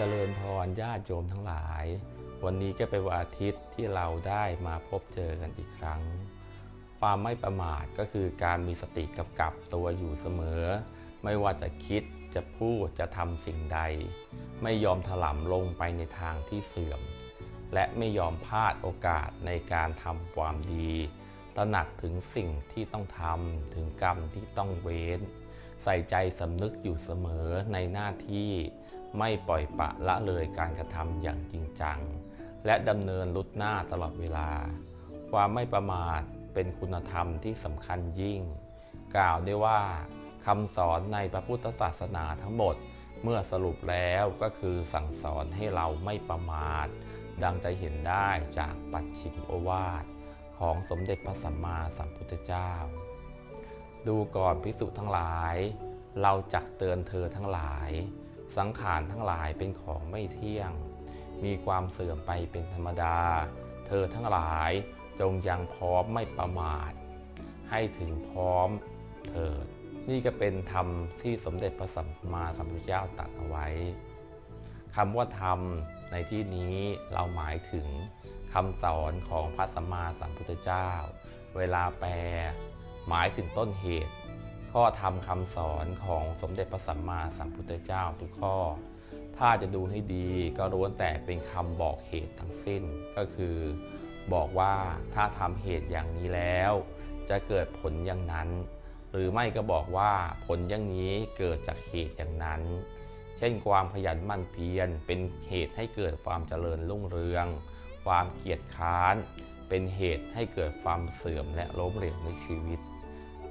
เจริญพรญาติโยมทั้งหลาย วันนี้ก็เป็นวันอาทิตย์ที่เราได้มาพบเจอกันอีกครั้ง ความไม่ประมาทก็คือการมีสติกำกับตัวอยู่เสมอ ไม่ว่าจะคิดจะพูดจะทำสิ่งใด ไม่ยอมถลำลงไปในทางที่เสื่อม และไม่ยอมพลาดโอกาสในการทำความดี ตระหนักถึงสิ่งที่ต้องทำถึงกรรมที่ต้องเว้น ใส่ใจสำนึกอยู่เสมอในหน้าที่ ไม่ปล่อยปะละเลยการกระทำอย่างจริงจัง และดำเนินลุดหน้าตลอดเวลา ความไม่ประมาทเป็นคุณธรรมที่สำคัญยิ่ง กล่าวได้ว่าคำสอนในพระพุทธศาสนาทั้งหมด เมื่อสรุปแล้วก็คือสั่งสอนให้เราไม่ประมาท ดังจะเห็นได้จากปัจฉิมโอวาทของสมเด็จพระสัมมาสัมพุทธเจ้า ดูก่อนพิสุทั้งหลาย เราจักเตือนเธอทั้งหลาย สังขารทั้งหลายเป็นของไม่เที่ยง มีความเสื่อมไปเป็นธรรมดา เธอทั้งหลายจงยังพร้อมไม่ประมาท ให้ถึงพร้อมเถิด นี่ก็เป็นธรรมที่สมเด็จพระสัมมาสัมพุทธเจ้าตรัสเอาไว้คำว่าธรรมในที่นี้เราหมายถึงคำสอนของพระสัมมาสัมพุทธเจ้า เวลาแปล หมายถึงต้นเหตุ ข้อธรรมคำสอนของสมเด็จพระสัมมาสัมพุทธเจ้าทุกข้อ ถ้าจะดูให้ดีก็ล้วนแต่เป็นคำบอกเหตุทั้งสิ้น ก็คือ บอกว่าถ้าทำเหตุอย่างนี้แล้ว จะเกิดผลอย่างนั้น หรือไม่ก็บอกว่าผลอย่างนี้เกิดจากเหตุอย่างนั้น เช่นความขยันมั่นเพียรเป็นเหตุให้เกิดความเจริญรุ่งเรือง ความเกียจค้าน เป็นเหตุให้เกิดความเสื่อมและล้มเหลวในชีวิต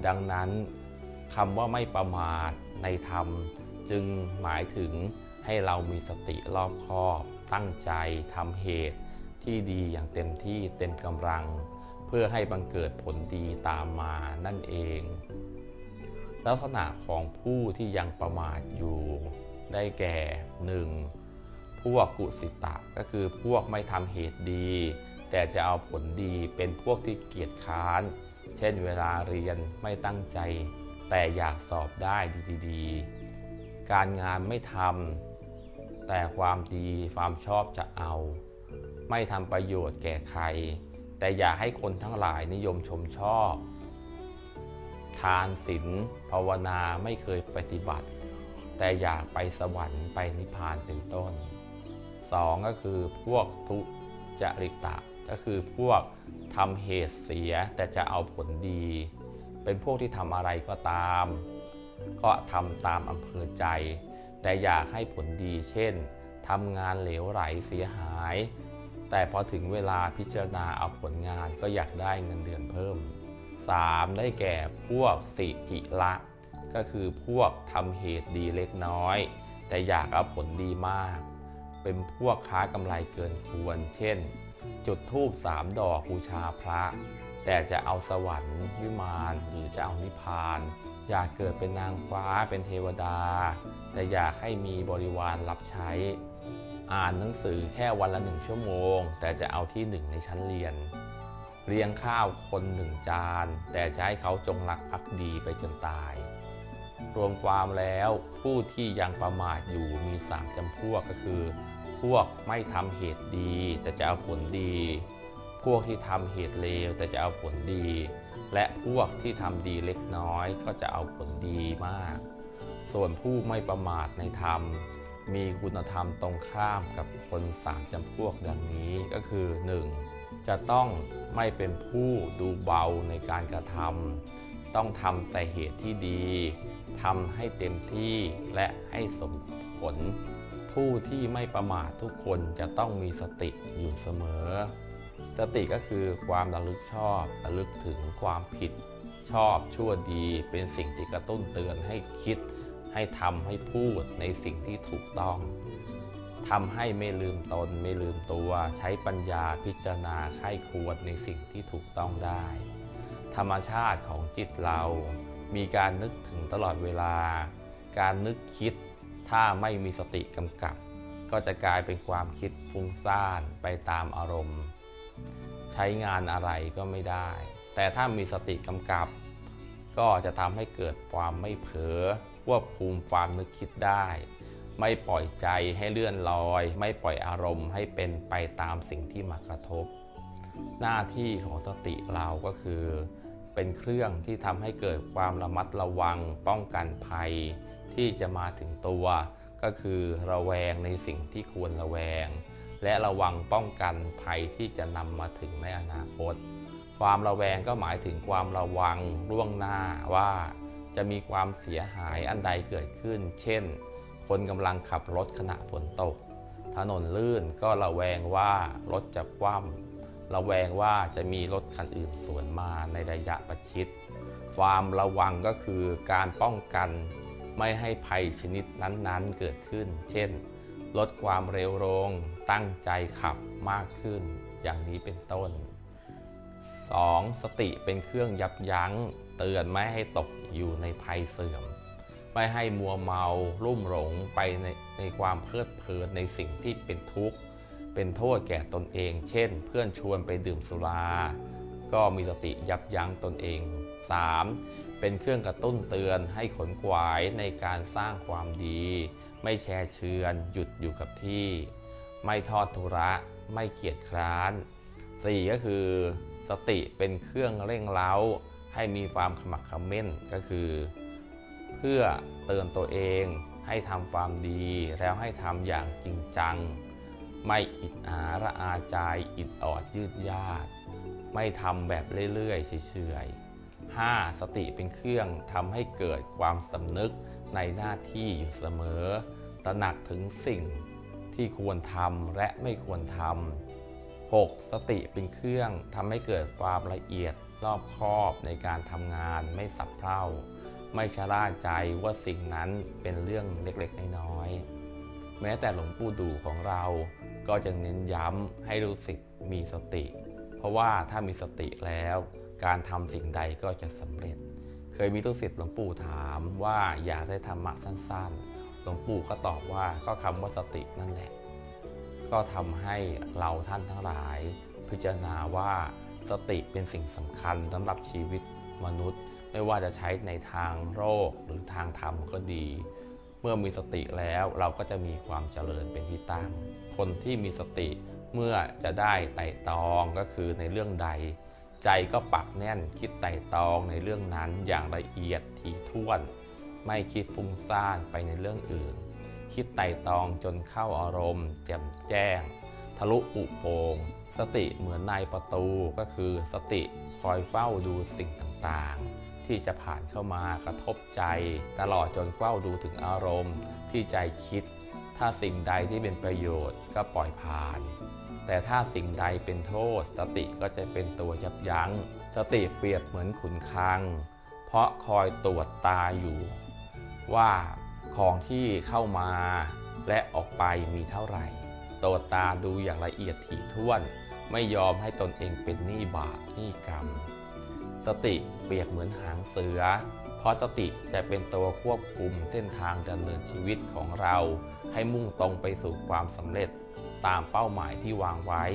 ดังนั้น คำว่าไม่ประมาทในธรรม จึงหมายถึงให้เรามีสติรอบคอบ ตั้งใจทำเหตุที่ดีอย่างเต็มที่เต็มกำลัง เพื่อให้บังเกิดผลดีตามมานั่นเอง ลักษณะของผู้ที่ยังประมาทอยู่ได้แก่ 1. พวกกุสิตะก็คือพวกไม่ทำเหตุดี แต่จะเอาผลดีเป็นพวกที่เกียจค้าน เช่นเวลาเรียนไม่ตั้งใจ แต่อยากสอบได้ดีๆ การงานไม่ทำแต่ความดีความชอบจะเอา ไม่ทำประโยชน์แก่ใคร แต่อยากให้คนทั้งหลายนิยมชมชอบ ทานศีลภาวนาไม่เคยปฏิบัติ แต่อยากไปสวรรค์ไปนิพพานเป็นต้น 2. ก็คือพวกทุจริตะก็คือพวกทำเหตุเสียแต่จะเอาผลดี เป็นพวกที่ทำอะไรก็ตาม ก็ทำตามอำเภอใจ แต่อยากให้ผลดี เช่นทำงานเหลวไหลเสียหาย แต่พอถึงเวลาพิจารณาเอาผลงานก็อยากได้เงินเดือนเพิ่ม 3. ได้แก่พวกสิกิละก็คือพวกทำเหตุดีเล็กน้อย แต่อยากเอาผลดีมาก เป็นพวกค้ากำไรเกินควร เช่น จุดธูปสามดอกบูชาพระ แต่จะเอาสวรรค์วิมานหรือจะเอานิพพาน อยากเกิดเป็นนางฟ้าเป็นเทวดา แต่อยากให้มีบริวารรับใช้ อ่านหนังสือแค่วันละหนึ่งชั่วโมง แต่จะเอาที่หนึ่งในชั้นเรียนเลี้ยงข้าวคนหนึ่งจาน แต่จะให้เขาจงรักภักดีไปจนตาย รวมความแล้วผู้ที่ยังประมาทอยู่มีสามจำพวกก็คือ พวกไม่ทำเหตุดี แต่จะเอาผลดี วกที่ทำเหตุเลวแต่จะเอาผลดี และพวกที่ทำดีเล็กน้อยก็จะเอาผลดีมาก ส่วนผู้ไม่ประมาทในธรรม มีคุณธรรมตรงข้ามกับคนสามจำพวกดังนี้ก็คือ 1. จะต้องไม่เป็นผู้ดูเบาในการกระทำต้องทำแต่เหตุที่ดีทำให้เต็มที่และให้สมผล ผู้ที่ไม่ประมาททุกคนจะต้องมีสติอยู่เสมอ สติก็คือความระลึกชอบระลึกถึงความผิดชอบชั่วดีเป็นสิ่งที่กระตุ้นเตือนให้คิด ให้ทำให้พูดในสิ่งที่ถูกต้องทำให้ไม่ลืมตนไม่ลืมตัว ใช้ปัญญาพิจารณาไข้ควรในสิ่งที่ถูกต้องได้ ธรรมชาติของจิตเรา มีการนึกถึงตลอดเวลา การนึกคิดถ้าไม่มีสติกำกับ ก็จะกลายเป็นความคิดฟุ้งซ่านไปตามอารมณ์ ใช้งานอะไรก็ไม่ได้ แต่ถ้ามีสติกำกับ ก็จะทำให้เกิดความไม่เผลอควบคุมความนึกคิดได้ ไม่ปล่อยใจให้เลื่อนลอย ไม่ปล่อยอารมณ์ให้เป็นไปตามสิ่งที่มากระทบ หน้าที่ของสติเราก็คือเป็นเครื่องที่ทำให้เกิดความระมัดระวังป้องกันภัย ที่จะมาถึงตัว ก็คือระแวงในสิ่งที่ควรระแวง และระวังป้องกันภัยที่จะนำมาถึงในอนาคต ความระแวงก็หมายถึงความระวังล่วงหน้าว่าจะมีความเสียหายอันใดเกิดขึ้น เช่น คนกำลังขับรถขณะฝนตก ถนนลื่นก็ระแวงว่ารถจะคว่ำระแวงว่าจะมีรถคันอื่นสวนมาในระยะประชิด ความระวังก็คือการป้องกัน ไม่ให้ภัยชนิดนั้นๆเกิดขึ้น เช่น ลดความเร็วลง ตั้งใจขับมากขึ้น อย่างนี้เป็นต้น 2. สติเป็นเครื่องยับยั้ง เตือนไม่ให้ตกอยู่ในภัยเสื่อม ไม่ให้มัวเมาลุ่มหลงไปในในความเพลิดเพลินในสิ่งที่เป็นทุกข์ เป็นโทษแก่ตนเอง เช่น เพื่อนชวนไปดื่มสุรา ก็มีสติยับยั้งตนเอง 3. เป็นเครื่องกระตุ้นเตือนให้ขนขวายในการสร้างความดี ไม่แช่เชือนหยุดอยู่กับที่ ไม่ทอดทุระ ไม่เกียจคร้าน 4. ก็คือ สติเป็นเครื่องเร่งเร้า ให้มีความขมักเขม้นก็คือ เพื่อเตือนตัวเองให้ทำความดีแล้วให้ทำอย่างจริงจัง ไม่อิดอาระอาใจอิดออดยืดยาด ไม่ทำแบบเรื่อยๆเฉยๆ 5. สติเป็นเครื่องทำให้เกิดความสำนึก ในหน้าที่อยู่เสมอ ตระหนักถึงสิ่งที่ควรทำและไม่ควรทำ 6. สติเป็นเครื่องทำให้เกิดความละเอียดรอบคอบในการทำงานไม่สับเพร่า ไม่ชะล่าใจว่าสิ่งนั้นเป็นเรื่องเล็กๆ น้อยๆ แม้แต่หลวงปู่ดูของเราก็จะเน้นย้ำให้รู้สิทธิ์มีสติ เพราะว่าถ้ามีสติแล้ว การทำสิ่งใดก็จะสำเร็จ เคยมีลูกศิษย์หลวงปู่ถามว่าอยากได้ธรรมะสั้นๆ หลวงปู่ก็ตอบว่าก็คำว่าสตินั่นแหละ ก็ทำให้เราท่านทั้งหลาย พิจารณาว่าสติเป็นสิ่งสำคัญสำหรับชีวิตมนุษย์ ไม่ว่าจะใช้ในทางโรคหรือทางธรรมก็ดี เมื่อมีสติแล้วเราก็จะมีความเจริญเป็นที่ตั้ง คนที่มีสติเมื่อจะได้ไต่ตองก็คือในเรื่องใด ใจก็ปักแน่นคิดไต่ตองในเรื่องนั้นอย่างละเอียดถี่ถ้วน ไม่คิดฟุ้งซ่านไปในเรื่องอื่น คิดไต่ตองจนเข้าอารมณ์ แจ่มแจ้ง ทะลุปุโปงสติเหมือนนายประตูก็คือสติคอยเฝ้าดูสิ่งต่างๆ ที่จะผ่านเข้ามากระทบใจ ตลอดจนเฝ้าดูถึงอารมณ์ที่ใจคิด ถ้าสิ่งใดที่เป็นประโยชน์ก็ปล่อยผ่าน แต่ถ้าสิ่งใดเป็นโทษ สติก็จะเป็นตัวยับยัง้ง สติเปรียบเหมือนขุนคัง เพราะคอยตรวจตาอยู่ ว่าของที่เข้ามาและออกไปมีเท่าไหร่ตรวจตาดูอย่างละเอียดถี่ถ้วน ไม่ยอมให้ตนเองเป็นหนี้บาปหนี้กรรม สติเปรียบเหมือนหางเสือ เพราะสติจะเป็นตัวควบคุมเส้นทางดำเนินชีวิตของเรา ให้มุ่งตรงไปสู่ความสำเร็จ ตามเป้าหมายที่วางไว้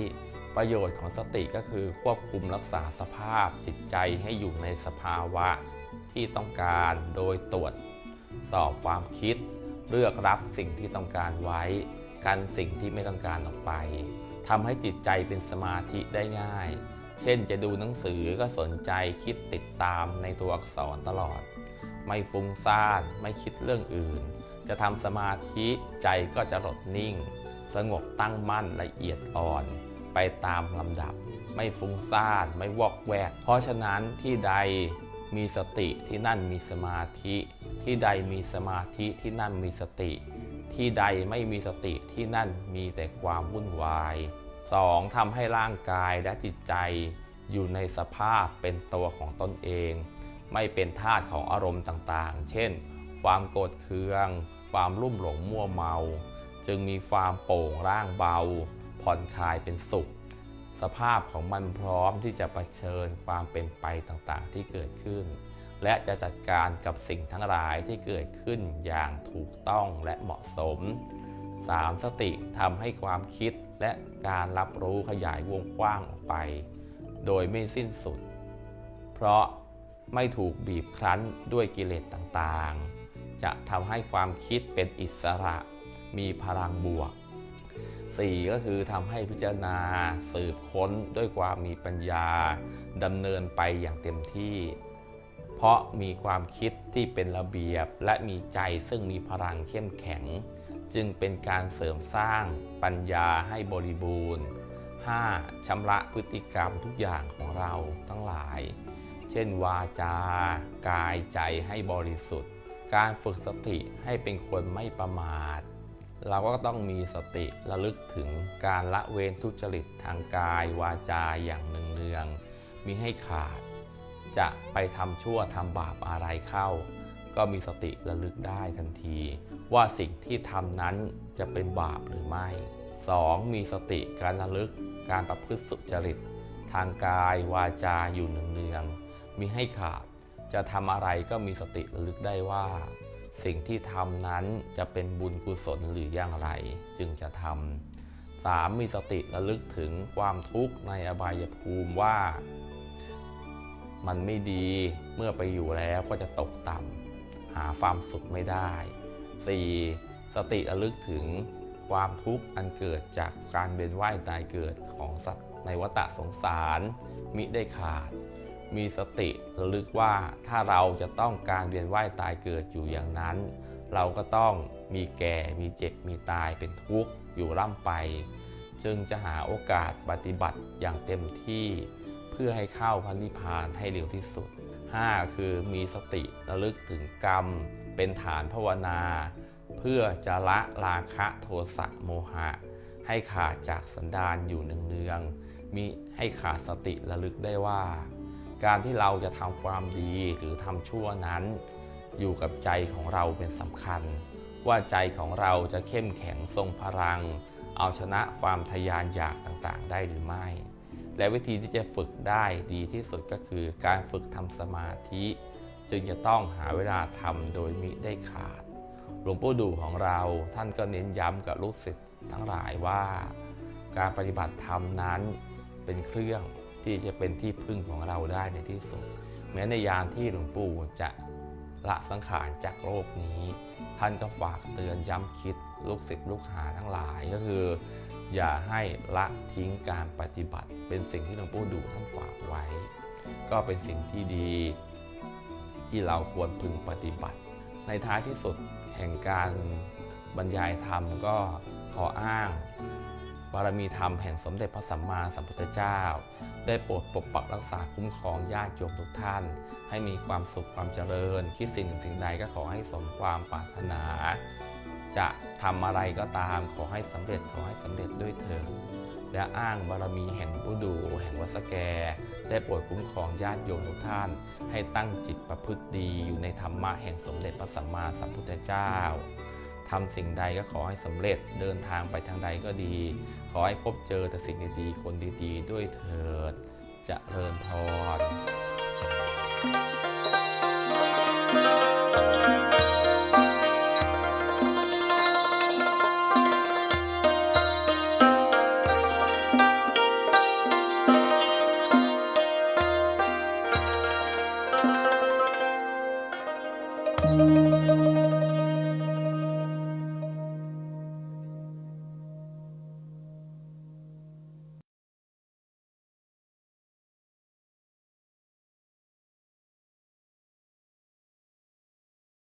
ประโยชน์ของสติก็คือควบคุมรักษาสภาพจิตใจให้อยู่ในสภาวะที่ต้องการโดยตรวจ สอบความคิด เลือกรับสิ่งที่ต้องการไว้ กันสิ่งที่ไม่ต้องการออกไปทำให้จิตใจเป็นสมาธิได้ง่าย เช่นจะดูหนังสือก็สนใจคิดติดตามในตัวอักษรตลอด ไม่ฟุ้งซ่านไม่คิดเรื่องอื่น จะทำสมาธิใจก็จะหลดนิ่ง สงบตั้งมั่นละเอียดอ่อน ไปตามลำดับ ไม่ฟุ้งซ่านไม่วอกแวก เพราะฉะนั้นที่ใดมีสติที่นั่นมีสมาธิ ที่ใดมีสมาธิที่นั่นมีสติ ที่ใดไม่มีสติที่นั่นมีแต่ความวุ่นวาย 2. ทำให้ร่างกายและจิตใจ อยู่ในสภาพเป็นตัวของตนเอง ไม่เป็นทาสของอารมณ์ต่างๆ เช่น ความโกรธเคือง ความรุ่มหลงมัวเมา จึงมีความโปร่งร่างเบา ผ่อนคลายเป็นสุข สภาพของมันพร้อมที่จะะเผชิญความเป็นไปต่างๆ ที่เกิดขึ้น และจะจัดการกับสิ่งทั้งหลายที่เกิดขึ้นอย่างถูกต้องและเหมาะสม 3. สติทำให้ความคิดและการรับรู้ขยายวงกว้างออกไป โดยไม่สิ้นสุด เพราะไม่ถูกบีบคั้นด้วยกิเลสต่างๆ จะทำให้ความคิดเป็นอิสระ มีพลังบวก 4. ก็คือทำให้พิจารณาสืบค้นด้วยความมีปัญญาดำเนินไปอย่างเต็มที่ เพราะมีความคิดที่เป็นระเบียบและมีใจซึ่งมีพลังเข้มแข็ง จึงเป็นการเสริมสร้างปัญญาให้บริบูรณ์ 5. ชำระพฤติกรรมทุกอย่างของเราทั้งหลาย เช่นวาจา กายใจให้บริสุทธิ์ การฝึกสติให้เป็นคนไม่ประมาท เราก็ต้องมีสติระลึกถึงการละเว้นทุจริตทางกายวาจาอย่างหนึ่งเนืองมีให้ขาด จะไปทำชั่วทำบาปอะไรเข้า ก็มีสติระลึกได้ทันที ว่าสิ่งที่ทำนั้นจะเป็นบาปหรือไม่ 2. มีสติการระลึกการประพฤติสุจริต ทางกายวาจาอยู่เนืองๆมีให้ขาด จะทำอะไรก็มีสติระลึกได้ว่า สิ่งที่ทำนั้นจะเป็นบุญกุศลหรืออย่างไร จึงจะทำ 3. มีสติระลึกถึงความทุกข์ในอบายภูมิว่า มันไม่ดีเมื่อไปอยู่แล้วก็จะตกต่ำหาความสุขไม่ได้ 4. สติระลึกถึงความทุกข์อันเกิดจากการเวียนว่ายตายเกิดของสัตว์ในวัฏสงสารมิได้ขาด มีสติระลึกว่าถ้าเราจะต้องการเวียนว่ายตายเกิดอยู่อย่างนั้น เราก็ต้องมีแก่ มีเจ็บ มีตายเป็นทุกข์อยู่ร่ำไป จึงจะหาโอกาสปฏิบัติอย่างเต็มที่ เพื่อให้เข้าพันนิพพานให้เร็วที่สุด 5. คือมีสติระลึกถึงกรรม เป็นฐานภาวนา เพื่อจะละราคะโทสะโมหะ ให้ขาดจากสันดานอยู่เนืองๆมีให้ขาดสติระลึกได้ว่า การที่เราจะทำความดีหรือทำชั่วนั้น อยู่กับใจของเราเป็นสำคัญ ว่าใจของเราจะเข้มแข็งทรงพลัง เอาชนะความทยานอยากต่างๆ ได้หรือไม่ และวิธีที่จะฝึกได้ดีที่สุดก็คือการฝึกทำสมาธิ จึงจะต้องหาเวลาทำโดยมิได้ขาด หลวงปู่ดูของเราท่านก็เน้นย้ำกับลูกศิษย์ทั้งหลายว่า การปฏิบัติธรรมนั้นเป็นเครื่อง ที่จะเป็นที่พึ่งของเราได้ในที่สุด แม้ในยามที่หลวงปู่จะละสังขารจากโลกนี้ ท่านก็ฝากเตือนย้ำคิดลูกศิษย์ลูกหาทั้งหลายก็คือ อย่าให้ละทิ้งการปฏิบัติ เป็นสิ่งที่หลวงปู่ดูท่านฝากไว้ ก็เป็นสิ่งที่ดี ที่เราควรพึงปฏิบัติ ในท้ายที่สุดแห่งการบรรยายธรรมก็ขออ้าง บารมีธรรมแห่งสมเด็จพระสัมมาสัมพุทธเจ้า ได้โปรดปกปักรักษาคุ้มครองญาติโยมทุกท่าน ให้มีความสุขความเจริญ คิดสิ่งหนึ่งสิ่งใดก็ขอให้สมความปรารถนา จะทำอะไรก็ตามขอให้สำเร็จขอให้สำเร็จด้วยเถิดและอ้างบารมีแห่งผู้ดูแห่งวัดสแก ได้โปรดคุ้มครองญาติโยมทุกท่าน ให้ตั้งจิตประพฤติดีอยู่ในธรรมะแห่งสมเด็จพระสัมมาสัมพุทธเจ้าทำสิ่งใดก็ขอให้สำเร็จเดินทางไปทางใดก็ดี ขอให้พบเจอแต่สิ่งดีๆ คนดีๆ ด้วยเถิดเจะเริญพร